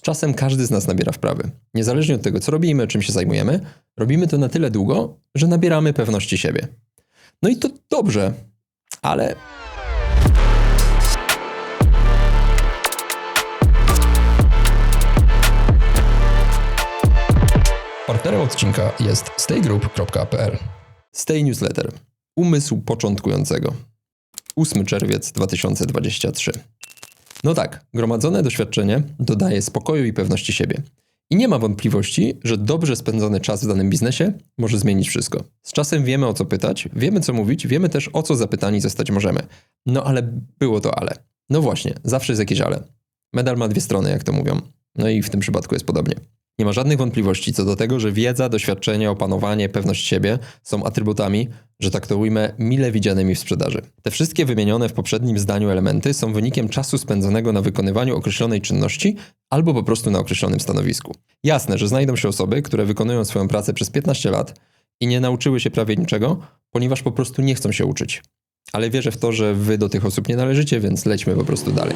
Z czasem każdy z nas nabiera wprawy. Niezależnie od tego, co robimy, czym się zajmujemy, robimy to na tyle długo, że nabieramy pewności siebie. No i to dobrze, ale Partnerem odcinka jest staygroup.pl. Stay Newsletter. Umysł początkującego. 8 czerwiec 2023. No tak, gromadzone doświadczenie dodaje spokoju i pewności siebie. I nie ma wątpliwości, że dobrze spędzony czas w danym biznesie może zmienić wszystko. Z czasem wiemy o co pytać, wiemy co mówić, wiemy też o co zapytani zostać możemy. No ale było to ale. No właśnie, zawsze jest jakieś ale. Medal ma dwie strony, jak to mówią. No i w tym przypadku jest podobnie. Nie ma żadnych wątpliwości co do tego, że wiedza, doświadczenie, opanowanie, pewność siebie są atrybutami, że tak to ujmę, mile widzianymi w sprzedaży. Te wszystkie wymienione w poprzednim zdaniu elementy są wynikiem czasu spędzonego na wykonywaniu określonej czynności albo po prostu na określonym stanowisku. Jasne, że znajdą się osoby, które wykonują swoją pracę przez 15 lat i nie nauczyły się prawie niczego, ponieważ po prostu nie chcą się uczyć. Ale wierzę w to, że wy do tych osób nie należycie, więc lećmy po prostu dalej.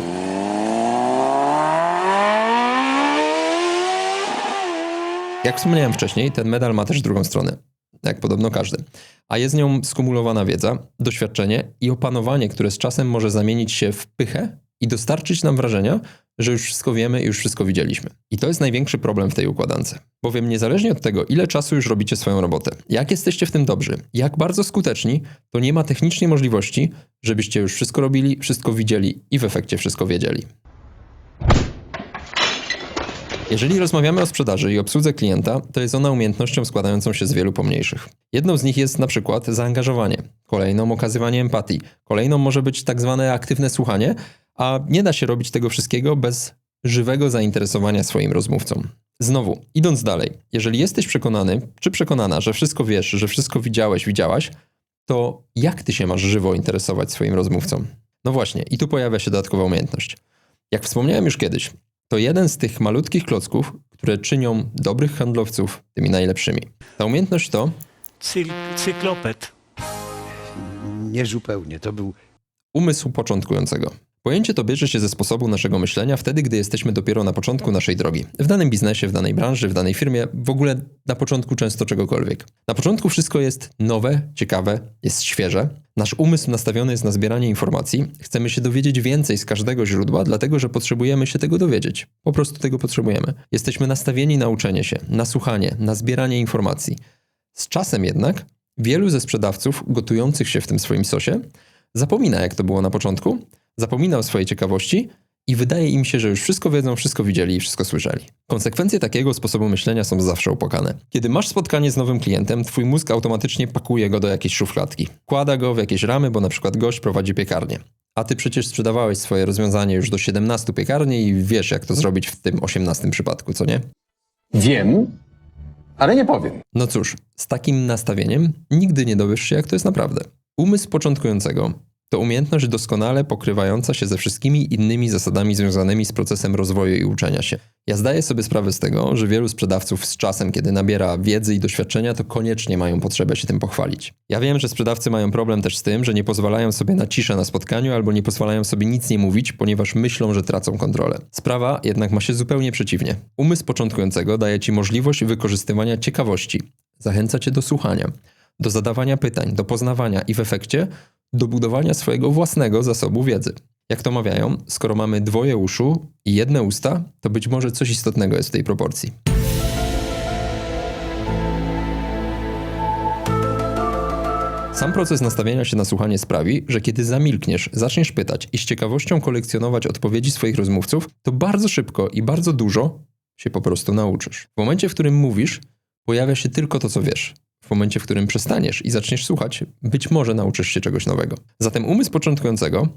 Jak wspomniałem wcześniej, ten medal ma też drugą stronę, jak podobno każdy. A jest nią skumulowana wiedza, doświadczenie i opanowanie, które z czasem może zamienić się w pychę i dostarczyć nam wrażenia, że już wszystko wiemy i już wszystko widzieliśmy. I to jest największy problem w tej układance. Bowiem niezależnie od tego, ile czasu już robicie swoją robotę, jak jesteście w tym dobrzy, jak bardzo skuteczni, to nie ma technicznie możliwości, żebyście już wszystko robili, wszystko widzieli i w efekcie wszystko wiedzieli. Jeżeli rozmawiamy o sprzedaży i obsłudze klienta, to jest ona umiejętnością składającą się z wielu pomniejszych. Jedną z nich jest na przykład zaangażowanie, kolejną okazywanie empatii, kolejną może być tak zwane aktywne słuchanie, a nie da się robić tego wszystkiego bez żywego zainteresowania swoim rozmówcą. Znowu, idąc dalej, jeżeli jesteś przekonany czy przekonana, że wszystko wiesz, że wszystko widziałeś, widziałaś, to jak ty się masz żywo interesować swoim rozmówcą? No właśnie, i tu pojawia się dodatkowa umiejętność. Jak wspomniałem już kiedyś, to jeden z tych malutkich klocków, które czynią dobrych handlowców tymi najlepszymi. Ta umiejętność to Cyl, cyklopet. Niezupełnie. To był umysł początkującego. Pojęcie to bierze się ze sposobu naszego myślenia wtedy, gdy jesteśmy dopiero na początku naszej drogi. W danym biznesie, w danej branży, w danej firmie, w ogóle na początku często czegokolwiek. Na początku wszystko jest nowe, ciekawe, jest świeże. Nasz umysł nastawiony jest na zbieranie informacji. Chcemy się dowiedzieć więcej z każdego źródła, dlatego że potrzebujemy się tego dowiedzieć. Po prostu tego potrzebujemy. Jesteśmy nastawieni na uczenie się, na słuchanie, na zbieranie informacji. Z czasem jednak wielu ze sprzedawców gotujących się w tym swoim sosie zapomina, jak to było na początku, zapomina o swojej ciekawości i wydaje im się, że już wszystko wiedzą, wszystko widzieli i wszystko słyszeli. Konsekwencje takiego sposobu myślenia są zawsze opłakane. Kiedy masz spotkanie z nowym klientem, twój mózg automatycznie pakuje go do jakiejś szufladki. Kłada go w jakieś ramy, bo na przykład gość prowadzi piekarnię. A ty przecież sprzedawałeś swoje rozwiązanie już do 17 piekarni i wiesz, jak to zrobić w tym 18 przypadku, co nie? Wiem, ale nie powiem. No cóż, z takim nastawieniem nigdy nie dowiesz się, jak to jest naprawdę. Umysł początkującego to umiejętność doskonale pokrywająca się ze wszystkimi innymi zasadami związanymi z procesem rozwoju i uczenia się. Ja zdaję sobie sprawę z tego, że wielu sprzedawców z czasem, kiedy nabiera wiedzy i doświadczenia, to koniecznie mają potrzebę się tym pochwalić. Ja wiem, że sprzedawcy mają problem też z tym, że nie pozwalają sobie na ciszę na spotkaniu albo nie pozwalają sobie nic nie mówić, ponieważ myślą, że tracą kontrolę. Sprawa jednak ma się zupełnie przeciwnie. Umysł początkującego daje ci możliwość wykorzystywania ciekawości, zachęca cię do słuchania, do zadawania pytań, do poznawania i w efekcie do budowania swojego własnego zasobu wiedzy. Jak to mawiają, skoro mamy dwoje uszu i jedne usta, to być może coś istotnego jest w tej proporcji. Sam proces nastawienia się na słuchanie sprawi, że kiedy zamilkniesz, zaczniesz pytać i z ciekawością kolekcjonować odpowiedzi swoich rozmówców, to bardzo szybko i bardzo dużo się po prostu nauczysz. W momencie, w którym mówisz, pojawia się tylko to, co wiesz. W momencie, w którym przestaniesz i zaczniesz słuchać, być może nauczysz się czegoś nowego. Zatem umysł początkującego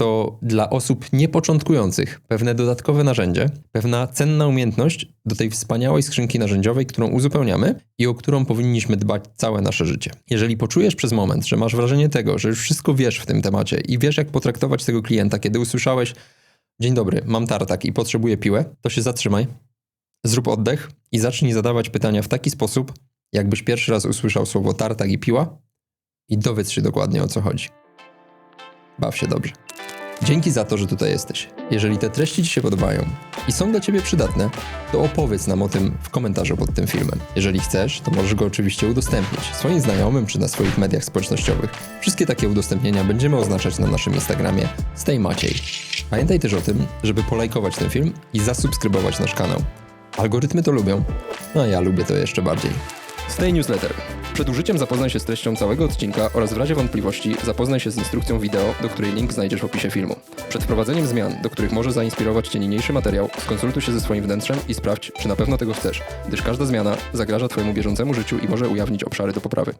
to dla osób niepoczątkujących pewne dodatkowe narzędzie, pewna cenna umiejętność do tej wspaniałej skrzynki narzędziowej, którą uzupełniamy i o którą powinniśmy dbać całe nasze życie. Jeżeli poczujesz przez moment, że masz wrażenie tego, że już wszystko wiesz w tym temacie i wiesz, jak potraktować tego klienta, kiedy usłyszałeś: Dzień dobry, mam tartak i potrzebuję piłę, to się zatrzymaj, zrób oddech i zacznij zadawać pytania w taki sposób, jakbyś pierwszy raz usłyszał słowo tartak i piła i dowiedz się dokładnie o co chodzi. Baw się dobrze. Dzięki za to, że tutaj jesteś. Jeżeli te treści Ci się podobają, i są dla Ciebie przydatne, to opowiedz nam o tym w komentarzu pod tym filmem. Jeżeli chcesz, to możesz go oczywiście udostępnić swoim znajomym czy na swoich mediach społecznościowych. Wszystkie takie udostępnienia będziemy oznaczać na naszym Instagramie Stay Maciej. Pamiętaj też o tym, żeby polajkować ten film i zasubskrybować nasz kanał. Algorytmy to lubią, no a ja lubię to jeszcze bardziej. Stay Newsletter. Przed użyciem zapoznaj się z treścią całego odcinka oraz w razie wątpliwości zapoznaj się z instrukcją wideo, do której link znajdziesz w opisie filmu. Przed wprowadzeniem zmian, do których może zainspirować Cię niniejszy materiał, skonsultuj się ze swoim wnętrzem i sprawdź, czy na pewno tego chcesz, gdyż każda zmiana zagraża Twojemu bieżącemu życiu i może ujawnić obszary do poprawy.